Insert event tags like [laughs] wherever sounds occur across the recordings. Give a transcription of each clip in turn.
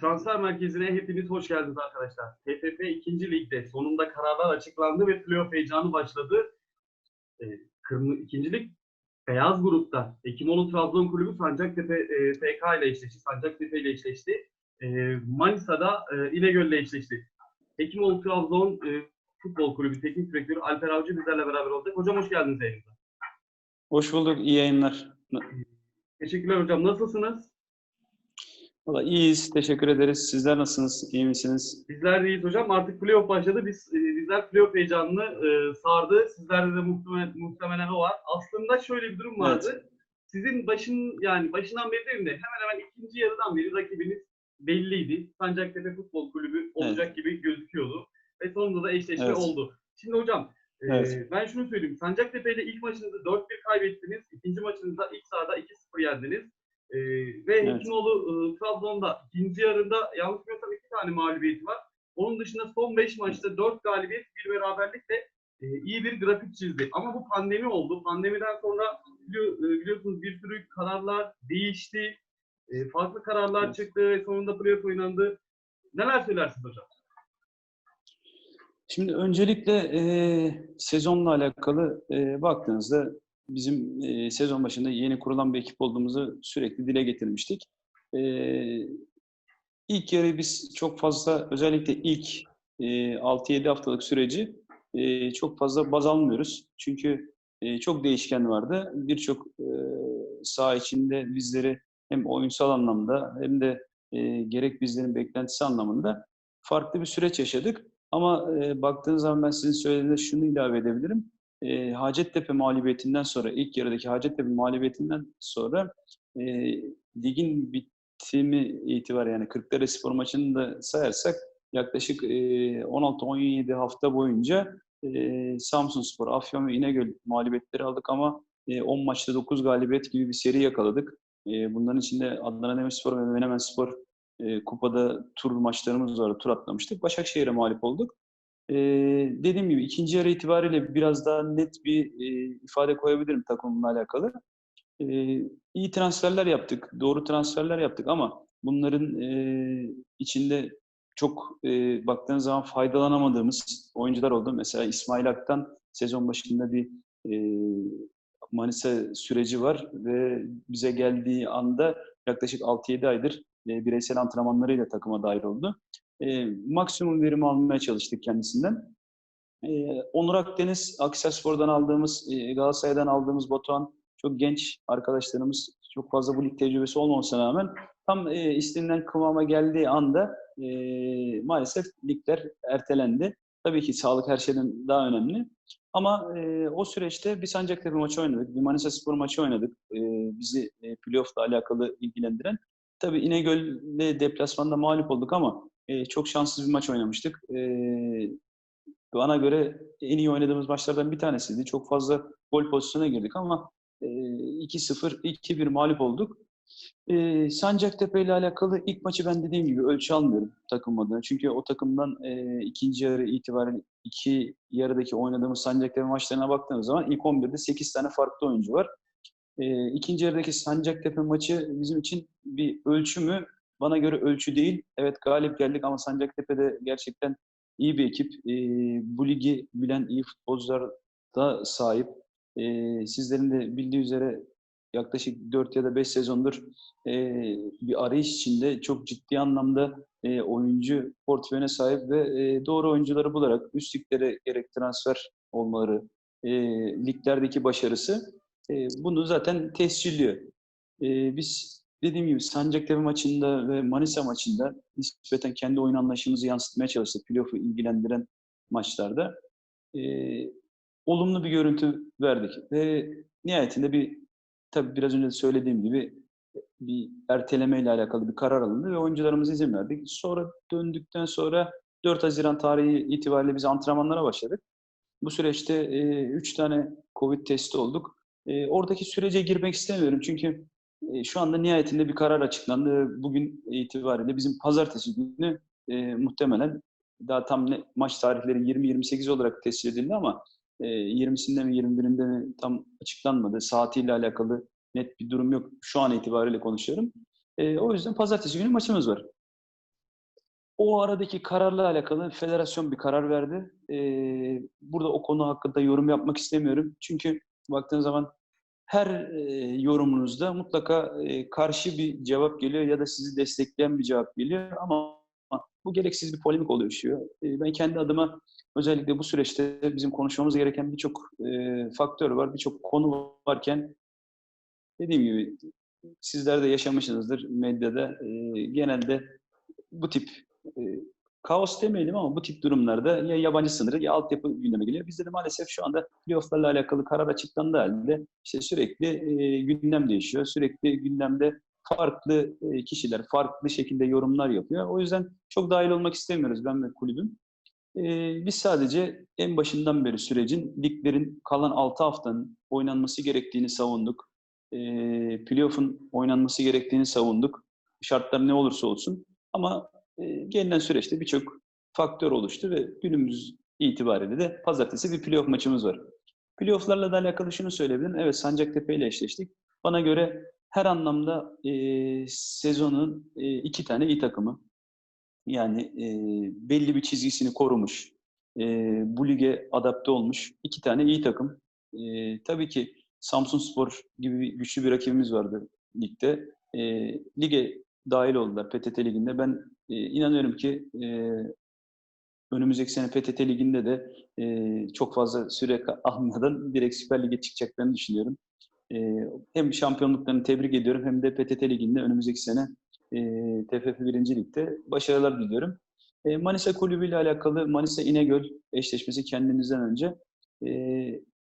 Transfer merkezine hepiniz hoş geldiniz arkadaşlar. TFF 2. Lig'de sonunda kararlar açıklandı ve playoff heyecanı başladı. Ee, Kırmızı ikincilik beyaz grupta Ekimoğlu Trabzon Kulübü Sancaktepe e, FK ile eşleşti. Sancaktepe ile eşleşti. E, Manisa'da e, İnegöl ile eşleşti. Ekimoğlu Trabzon e, Futbol Kulübü Teknik Direktörü Alper Avcı bizlerle beraber olacak. Hocam hoş geldiniz yayınımıza. Hoş bulduk, iyi yayınlar. Teşekkürler hocam. Nasılsınız? Valla iyiyiz, teşekkür ederiz. Sizler nasılsınız, iyi misiniz? Bizler deyiz hocam. Artık playoff başladı. Biz e, bizler playoff heyecanını e, sardı. Sizlerde de muhtemelen, muhtemelen o var. Aslında şöyle bir durum vardı. Sizin başın yani başından beri değil de hemen hemen ikinci yarıdan beri rakibiniz belliydi. Sancaktepe Futbol Kulübü olacak gibi gözüküyordu. Ve sonunda da eşleşme Evet. oldu. Şimdi hocam e, Evet. ben şunu söyleyeyim. Sancaktepe ile ilk maçınızı 4-1 kaybettiniz. İkinci maçınızda ilk sahada 2-0 yendiniz. E, ve Evet. Hekimoğlu e, Trabzon'da ikinci yarıda yanlış bilmiyorsam iki tane mağlubiyeti var. Onun dışında son 5 maçta 4 galibiyet, bir beraberlikle e, iyi bir grafik çizdi. Ama bu pandemi oldu. Pandemiden sonra e, biliyorsunuz bir sürü kararlar değişti. E, farklı kararlar Evet. çıktı ve sonunda playoff oynandı. Neler söylersiniz hocam? Şimdi öncelikle e, sezonla alakalı e, baktığınızda bizim e, sezon başında yeni kurulan bir ekip olduğumuzu sürekli dile getirmiştik. E, ilk yarı biz çok fazla, özellikle ilk e, 6-7 haftalık süreci e, çok fazla baz almıyoruz. Çünkü e, çok değişken vardı. Birçok e, saha içinde bizleri hem oyunsal anlamda hem de e, gerek bizlerin beklentisi anlamında farklı bir süreç yaşadık. Ama e, baktığınız zaman ben sizin söylediğinize şunu ilave edebilirim. E, Hacettepe mağlubiyetinden sonra, ilk yarıdaki Hacettepe mağlubiyetinden sonra e, ligin bitimi itibariyle yani Kırklareli Spor maçını da sayarsak yaklaşık e, 16-17 hafta boyunca e, Samsun Spor, Afyon ve İnegöl mağlubiyetleri aldık ama e, 10 maçta 9 galibiyet gibi bir seri yakaladık. E, bunların içinde Adana Demirspor ve Menemen Spor e, kupada tur maçlarımız vardı, tur atlamıştık. Başakşehir'e mağlup olduk. E, dediğim gibi ikinci yarı itibariyle biraz daha net bir e, ifade koyabilirim takımımla alakalı. E, iyi transferler yaptık, doğru transferler yaptık ama bunların e, içinde çok e, baktığınız zaman faydalanamadığımız oyuncular oldu. Mesela İsmail Ak'tan sezon başında bir e, Manisa süreci var ve bize geldiği anda yaklaşık 6-7 aydır e, bireysel antrenmanlarıyla takıma dahil oldu. E, maksimum verim almaya çalıştık kendisinden. E, Onur Akdeniz, Akhisarspor'dan aldığımız, e, Galatasaray'dan aldığımız Batuhan çok genç arkadaşlarımız. Çok fazla bu lig tecrübesi olmamasına rağmen tam e, istenilen kıvama geldiği anda e, maalesef ligler ertelendi. Tabii ki sağlık her şeyden daha önemli. Ama e, o süreçte bir Sancaktepe maçı oynadık, bir Manisa Spor maçı oynadık. E, bizi e, playoff'la alakalı ilgilendiren. Tabii İnegöl'le deplasmanda mağlup olduk ama e, çok şanssız bir maç oynamıştık. E, bana göre en iyi oynadığımız maçlardan bir tanesiydi. Çok fazla gol pozisyona girdik ama e, 2-0, 2-1 mağlup olduk. E, Sancaktepe ile alakalı ilk maçı ben dediğim gibi ölçü almıyorum takım adına. Çünkü o takımdan e, ikinci yarı itibaren iki yarıdaki oynadığımız Sancaktepe maçlarına baktığımız zaman ilk 11'de 8 tane farklı oyuncu var. E, ikinci yarıdaki Sancaktepe maçı bizim için bir ölçü mü? Bana göre ölçü değil. Evet galip geldik ama Sancaktepe'de gerçekten iyi bir ekip. E, bu ligi bilen iyi futbolcular da sahip. E, sizlerin de bildiği üzere yaklaşık 4 ya da 5 sezondur e, bir arayış içinde çok ciddi anlamda e, oyuncu portföyüne sahip ve e, doğru oyuncuları bularak üst liglere gerek transfer olmaları, e, liglerdeki başarısı e, bunu zaten tescilliyor. E, biz dediğim gibi Sancaktepe maçında ve Manisa maçında nispeten kendi oyun anlayışımızı yansıtmaya çalıştık. Playoff'u ilgilendiren maçlarda. E, olumlu bir görüntü verdik. Ve nihayetinde bir tabii biraz önce de söylediğim gibi bir erteleme ile alakalı bir karar alındı ve oyuncularımıza izin verdik. Sonra döndükten sonra 4 Haziran tarihi itibariyle biz antrenmanlara başladık. Bu süreçte 3 tane Covid testi olduk. E, oradaki sürece girmek istemiyorum çünkü e, şu anda nihayetinde bir karar açıklandı. Bugün itibariyle bizim pazartesi günü e, muhtemelen daha tam ne, maç tarihleri 20-28 olarak tescil edildi ama e, 20'sinde mi 21'inde mi tam açıklanmadı. Saatiyle alakalı net bir durum yok. Şu an itibariyle konuşuyorum. E, o yüzden pazartesi günü maçımız var. o aradaki kararla alakalı federasyon bir karar verdi. E, burada o konu hakkında yorum yapmak istemiyorum. Çünkü baktığın zaman her e, yorumunuzda mutlaka e, karşı bir cevap geliyor ya da sizi destekleyen bir cevap geliyor ama bu gereksiz bir polemik oluşuyor. E, ben kendi adıma özellikle bu süreçte bizim konuşmamız gereken birçok e, faktör var, birçok konu varken dediğim gibi sizler de yaşamışsınızdır medyada. E, genelde bu tip e, kaos demeyelim ama bu tip durumlarda ya yabancı sınırı ya altyapı gündeme geliyor. Bizde de maalesef şu anda playofflarla alakalı karar açıklandığı halde işte sürekli e, gündem değişiyor. Sürekli gündemde farklı e, kişiler farklı şekilde yorumlar yapıyor. O yüzden çok dahil olmak istemiyoruz ben ve kulübüm. E, biz sadece en başından beri sürecin liglerin kalan 6 haftanın oynanması gerektiğini savunduk. E, playoff'un oynanması gerektiğini savunduk. Şartlar ne olursa olsun. Ama gelinen süreçte birçok faktör oluştu ve günümüz itibariyle de pazartesi bir playoff maçımız var. Playoff'larla da alakalı şunu söyleyebilirim. Evet Sancaktepe ile eşleştik. Bana göre her anlamda e, sezonun e, iki tane iyi takımı. Yani e, belli bir çizgisini korumuş, e, bu lige adapte olmuş iki tane iyi takım. E, tabii ki Samsun Spor gibi güçlü bir rakibimiz vardı ligde. E, lige dahil oldular PTT Ligi'nde. Ben e, inanıyorum ki e, önümüzdeki sene PTT Ligi'nde de e, çok fazla süre almadan [laughs] direkt Süper Lig'e çıkacaklarını düşünüyorum. E, hem şampiyonluklarını tebrik ediyorum hem de PTT Ligi'nde önümüzdeki sene e, TFF 1. Lig'de başarılar diliyorum. E, Manisa Kulübü ile alakalı Manisa İnegöl eşleşmesi kendimizden önce. E,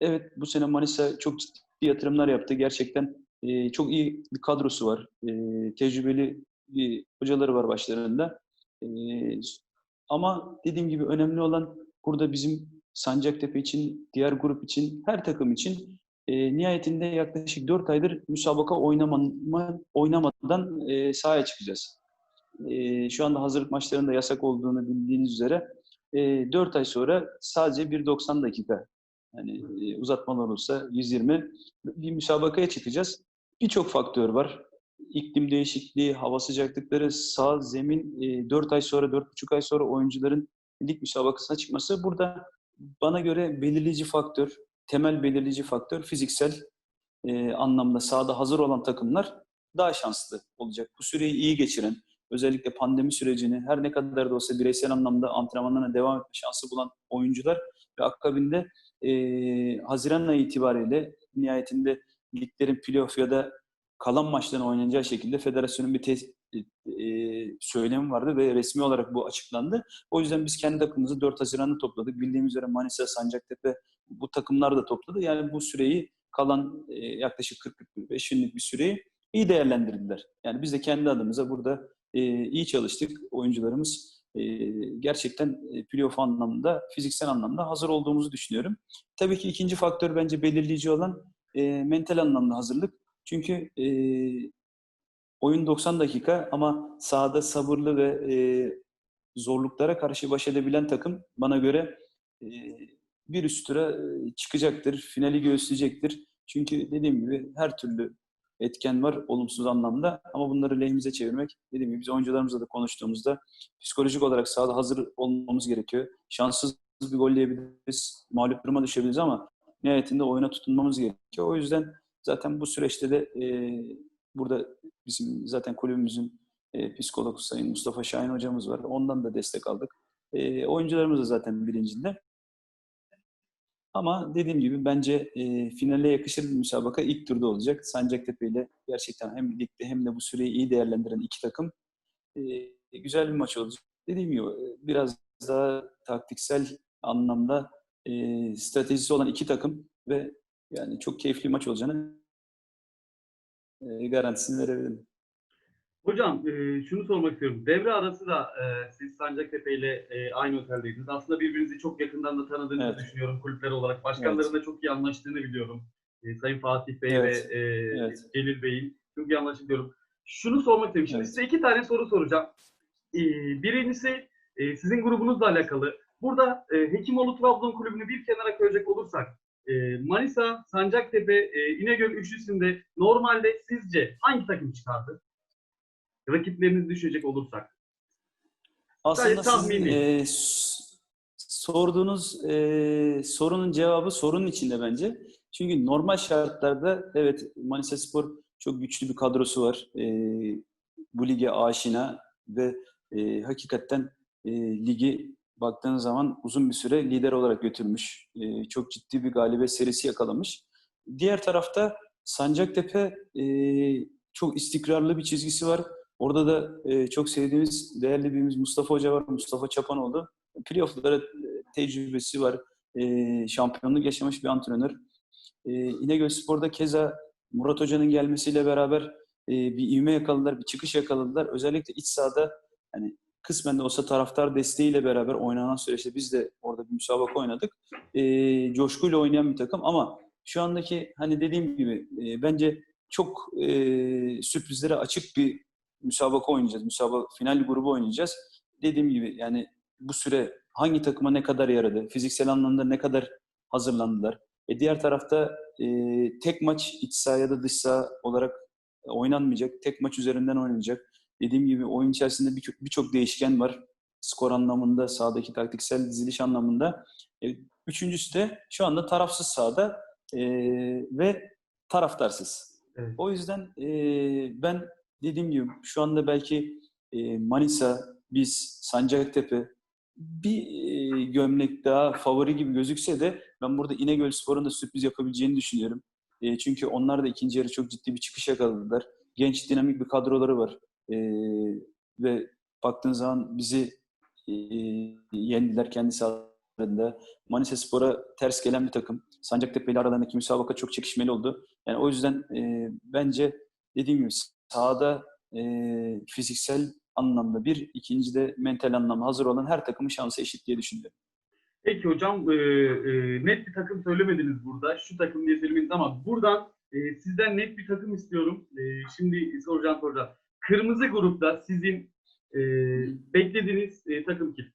evet bu sene Manisa çok ciddi yatırımlar yaptı. Gerçekten e, çok iyi bir kadrosu var. E, tecrübeli bir hocaları var başlarında. E, ama dediğim gibi önemli olan burada bizim Sancaktepe için, diğer grup için, her takım için e, nihayetinde yaklaşık 4 aydır müsabaka oynamama, oynamadan e, sahaya çıkacağız. E, şu anda hazırlık maçlarında yasak olduğunu bildiğiniz üzere e, 4 ay sonra sadece 1.90 dakika yani e, uzatmalar olursa 120 bir müsabakaya çıkacağız. Birçok faktör var. İklim değişikliği, hava sıcaklıkları, sağ zemin, e, 4 ay sonra, 4,5 ay sonra oyuncuların lig müsabakasına çıkması burada bana göre belirleyici faktör, temel belirleyici faktör fiziksel e, anlamda sahada hazır olan takımlar daha şanslı olacak. Bu süreyi iyi geçiren, özellikle pandemi sürecini her ne kadar da olsa bireysel anlamda antrenmanlarına devam etme şansı bulan oyuncular ve akabinde e, Haziran ayı itibariyle nihayetinde liglerin playoff ya da kalan maçların oynanacağı şekilde federasyonun bir tes- e, söylemi vardı ve resmi olarak bu açıklandı. O yüzden biz kendi takımımızı 4 Haziran'da topladık. Bildiğimiz üzere Manisa, Sancaktepe bu takımlar da topladı. Yani bu süreyi kalan e, yaklaşık 40-45 günlük bir süreyi iyi değerlendirdiler. Yani biz de kendi adımıza burada e, iyi çalıştık. Oyuncularımız e, gerçekten e, playoff anlamında, fiziksel anlamda hazır olduğumuzu düşünüyorum. Tabii ki ikinci faktör bence belirleyici olan e, mental anlamda hazırlık. Çünkü e, oyun 90 dakika ama sahada sabırlı ve e, zorluklara karşı baş edebilen takım bana göre e, bir üst tura çıkacaktır, finali göğüsleyecektir. Çünkü dediğim gibi her türlü etken var olumsuz anlamda ama bunları lehimize çevirmek dediğim gibi biz oyuncularımızla da konuştuğumuzda psikolojik olarak sahada hazır olmamız gerekiyor. Şanssız bir gol yiyebiliriz, mağlup duruma düşebiliriz ama nihayetinde oyuna tutunmamız gerekiyor. O yüzden zaten bu süreçte de e, burada bizim zaten kulübümüzün e, psikolog Sayın Mustafa Şahin hocamız var. Ondan da destek aldık. E, oyuncularımız da zaten bilincinde. Ama dediğim gibi bence e, finale yakışır bir müsabaka ilk turda olacak. Sancaktepe ile gerçekten hem ligde hem de bu süreyi iyi değerlendiren iki takım e, güzel bir maç olacak. Dediğim gibi e, biraz daha taktiksel anlamda e, stratejisi olan iki takım ve yani çok keyifli maç olacağını garantisini verebilirim. Hocam e, şunu sormak istiyorum. Devre arası da e, siz Sancaktepe ile e, aynı oteldeydiniz. Aslında birbirinizi çok yakından da tanıdığınızı Evet. düşünüyorum kulüpler olarak. Başkanların da çok iyi anlaştığını biliyorum. E, Sayın Fatih Bey Evet. ve e, Evet. Celil Bey'in çok iyi anlaştığını biliyorum. Şunu sormak istiyorum. Şimdi Evet. size iki tane soru soracağım. E, birincisi e, sizin grubunuzla alakalı. Burada e, Hekimoğlu Trabzon Kulübü'nü bir kenara koyacak olursak e, Manisa, Sancaktepe, e, İnegöl üçlüsünde normalde sizce hangi takım çıkardı? Rakipleriniz düşecek olursak. Aslında tahmini. e, sorduğunuz e, sorunun cevabı sorunun içinde bence. Çünkü normal şartlarda evet Manisa Spor çok güçlü bir kadrosu var. E, bu lige aşina ve e, hakikaten e, ligi baktığınız zaman uzun bir süre lider olarak götürmüş. E, çok ciddi bir galibiyet serisi yakalamış. Diğer tarafta Sancaktepe e, çok istikrarlı bir çizgisi var. Orada da e, çok sevdiğimiz, değerli birimiz Mustafa Hoca var. Mustafa Çapanoğlu. Playoff'lara tecrübesi var. Şampiyonluk yaşamış bir antrenör. İnegöl Spor'da keza Murat Hoca'nın gelmesiyle beraber bir ivme yakaladılar, bir çıkış yakaladılar. Özellikle iç sahada hani kısmen de olsa taraftar desteğiyle beraber oynanan süreçte biz de orada bir müsabaka oynadık. E, coşkuyla oynayan bir takım ama şu andaki hani dediğim gibi e, bence çok e, sürprizlere açık bir müsabaka oynayacağız. Müsabaka final grubu oynayacağız. Dediğim gibi yani bu süre hangi takıma ne kadar yaradı? Fiziksel anlamda ne kadar hazırlandılar? E diğer tarafta e, tek maç iç saha ya da dış saha olarak oynanmayacak. Tek maç üzerinden oynanacak. Dediğim gibi oyun içerisinde birçok birçok değişken var. Skor anlamında, sahadaki taktiksel diziliş anlamında. E, üçüncüsü de şu anda tarafsız sahada e, ve taraftarsız. Evet. O yüzden e, ben dediğim gibi şu anda belki e, Manisa, biz, Sancaktepe bir e, gömlek daha favori gibi gözükse de ben burada İnegöl Spor'un da sürpriz yapabileceğini düşünüyorum. E, çünkü onlar da ikinci yarı çok ciddi bir çıkış yakaladılar. Genç, dinamik bir kadroları var. E, ve baktığın zaman bizi e, yendiler kendi sahalarında. Manisa Spor'a ters gelen bir takım. Sancaktepe ile aralarındaki müsabaka çok çekişmeli oldu. Yani o yüzden e, bence dediğim gibi sahada e, fiziksel anlamda bir, ikinci de mental anlamda hazır olan her takımın şansı eşit diye düşünüyorum. Peki hocam e, e, net bir takım söylemediniz burada. Şu takım diye söylemediniz ama buradan e, sizden net bir takım istiyorum. E, şimdi soracağım soracağım. Kırmızı grupta sizin e, beklediğiniz e, takım kim?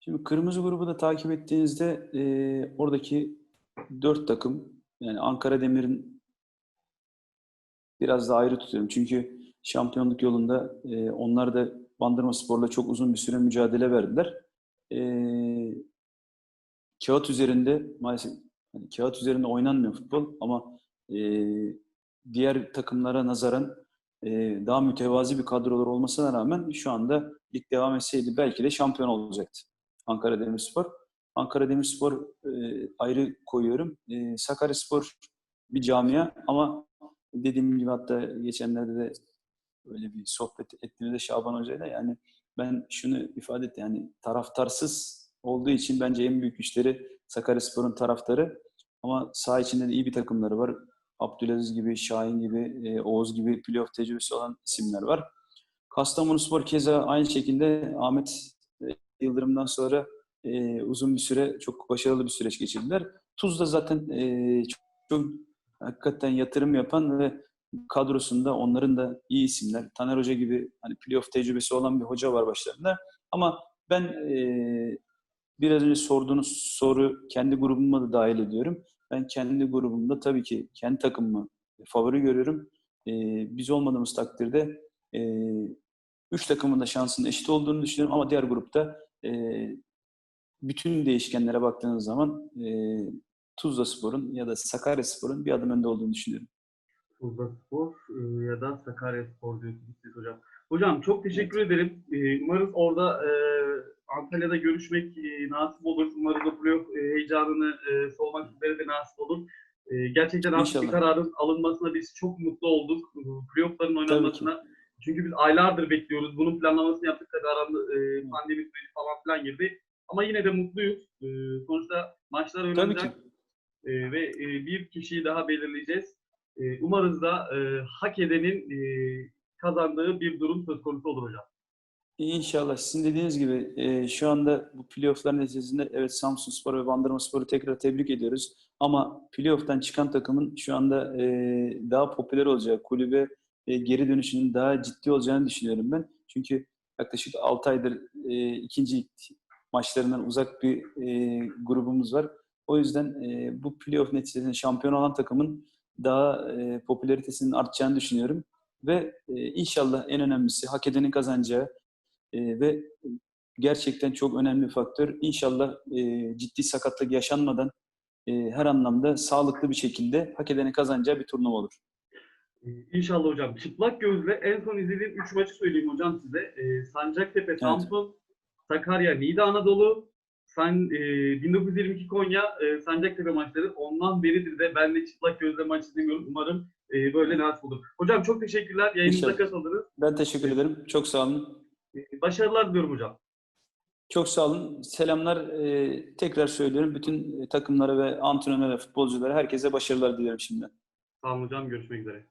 Şimdi kırmızı grubu da takip ettiğinizde e, oradaki dört takım yani Ankara Demir'in biraz da ayrı tutuyorum. Çünkü şampiyonluk yolunda e, onlar da Bandırma Spor'la çok uzun bir süre mücadele verdiler. E, kağıt üzerinde maalesef hani kağıt üzerinde oynanmıyor futbol ama e, diğer takımlara nazaran e, daha mütevazi bir kadrolar olmasına rağmen şu anda lig devam etseydi belki de şampiyon olacaktı. Ankara Demirspor. Ankara Demirspor e, ayrı koyuyorum. E, Sakaryaspor bir camia ama dediğim gibi hatta geçenlerde de öyle bir sohbet ettiğimizde Şaban Hoca'yla yani ben şunu ifade etti yani taraftarsız olduğu için bence en büyük güçleri Sakaryaspor'un taraftarı ama saha içinde de iyi bir takımları var. Abdülaziz gibi, Şahin gibi, e, Oğuz gibi playoff tecrübesi olan isimler var. Kastamonuspor keza aynı şekilde Ahmet e, Yıldırım'dan sonra e, uzun bir süre çok başarılı bir süreç geçirdiler. Tuzla zaten e, çok, çok hakikaten yatırım yapan ve kadrosunda onların da iyi isimler. Taner Hoca gibi hani playoff tecrübesi olan bir hoca var başlarında. Ama ben e, biraz önce sorduğunuz soru kendi grubuma da dahil ediyorum. Ben kendi grubumda tabii ki kendi takımımı favori görüyorum. E, biz olmadığımız takdirde e, üç takımın da şansının eşit olduğunu düşünüyorum ama diğer grupta e, bütün değişkenlere baktığınız zaman e, Tuzla Spor'un ya da Sakarya Spor'un bir adım önde olduğunu düşünüyorum. Tuzla Spor e, ya da Sakarya Spor diyorsunuz hocam. Hocam çok teşekkür ederim. E, umarız orada e, Antalya'da görüşmek e, nasip olur. Umarız o playoff e, heyecanını e, solmak üzere de nasip olur. E, gerçekten artık bir kararın alınmasına biz çok mutlu olduk. Playoff'ların oynanmasına. Çünkü biz aylardır bekliyoruz. Bunun planlamasını yaptık tabii aranda e, pandemi süreci falan filan girdi. Ama yine de mutluyuz. E, sonuçta maçlar oynanacak. E, ve e, bir kişiyi daha belirleyeceğiz. E, umarız da e, hak edenin e, kazandığı bir durum söz konusu olur hocam. İnşallah sizin dediğiniz gibi e, şu anda bu playoff'lar neticesinde evet Samsun Spor ve Bandırma Spor'u tekrar tebrik ediyoruz. Ama playoff'tan çıkan takımın şu anda e, daha popüler olacağı, kulübe e, geri dönüşünün daha ciddi olacağını düşünüyorum ben. Çünkü yaklaşık 6 aydır e, ikinci maçlarından uzak bir e, grubumuz var. O yüzden e, bu playoff neticesinde şampiyon olan takımın daha e, popülaritesinin artacağını düşünüyorum. Ve e, inşallah en önemlisi hak edenin kazanacağı e, ve gerçekten çok önemli faktör. İnşallah e, ciddi sakatlık yaşanmadan e, her anlamda sağlıklı bir şekilde hak edenin kazanacağı bir turnuva olur. Ee, İnşallah hocam. Çıplak gözle en son izlediğim 3 maçı söyleyeyim hocam size. Ee, Sancaktepe, Samsun, Sakarya, Niğde Anadolu, San, e, 1922 Konya, e, Sancaktepe maçları. Ondan beridir de ben de çıplak gözle maç izlemiyorum. Umarım e, böyle nasip olur. Hocam çok teşekkürler. Yayınımıza katıldınız. Ben teşekkür ederim. Çok sağ olun. Ee, Başarılar diliyorum hocam. Çok sağ olun. Selamlar. e, tekrar söylüyorum. Bütün takımlara ve antrenöre, futbolculara herkese başarılar diliyorum şimdi. Sağ olun hocam. Görüşmek üzere.